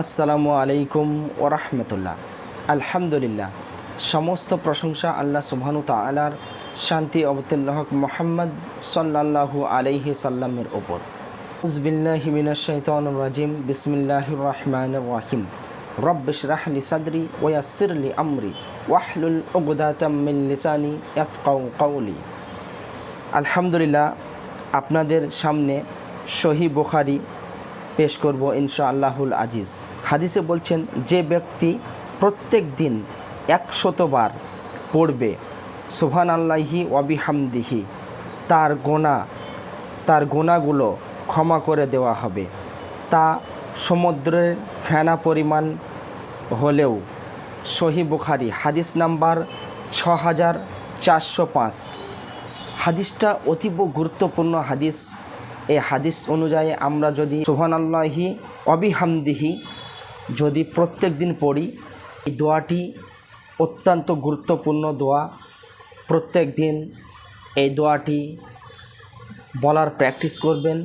আসসালামু আলাইকুম ওরহমতুল্লাহ আলহামদুলিল্লাহ। সমস্ত প্রশংসা আল্লাহ সুবহানু তালার শান্তি অবতীর্ণ মোহাম্মদ সাল্লাল্লাহু আলাইহি সাল্লামের ওপর উজবিল্লাহিমিনাশাইতান রাজিম। বিসমিল্লাহ রহমান রাহিম। রব্বিশ রাহলি সাদরি ওয়াসিরলি আমরি ওয়াহলুল উগদাতাম মিন লিসানি ইয়াফকাউ কাউলি আলহামদুলিল্লাহ, আপনাদের সামনে সহি বুখারি পেশ করব ইনশা আল্লাহুল আজিজ। হাদিসে বলছেন, যে ব্যক্তি প্রত্যেক দিন একশতবার পড়বে সুবহান আল্লাহি ওয়াবিহামদিহি তার গোনা, তার গোনাগুলো ক্ষমা করে দেওয়া হবে। তা সমুদ্রের ফেনা পরিমাণ হলেও সহি বুখারি, হাদিস নাম্বার ছ হাজার চারশো পাঁচ। হাদিসটা অতীব গুরুত্বপূর্ণ হাদিস। এই হাদিস অনুযায়ী আমরা যদি সোহান আল্লাহি অবিহামদিহি যদি প্রত্যেক দিন পড়ি, এই দোয়াটি অত্যন্ত গুরুত্বপূর্ণ দোয়া। প্রত্যেক দিন এই দোয়াটি বলার প্র্যাকটিস করবেন।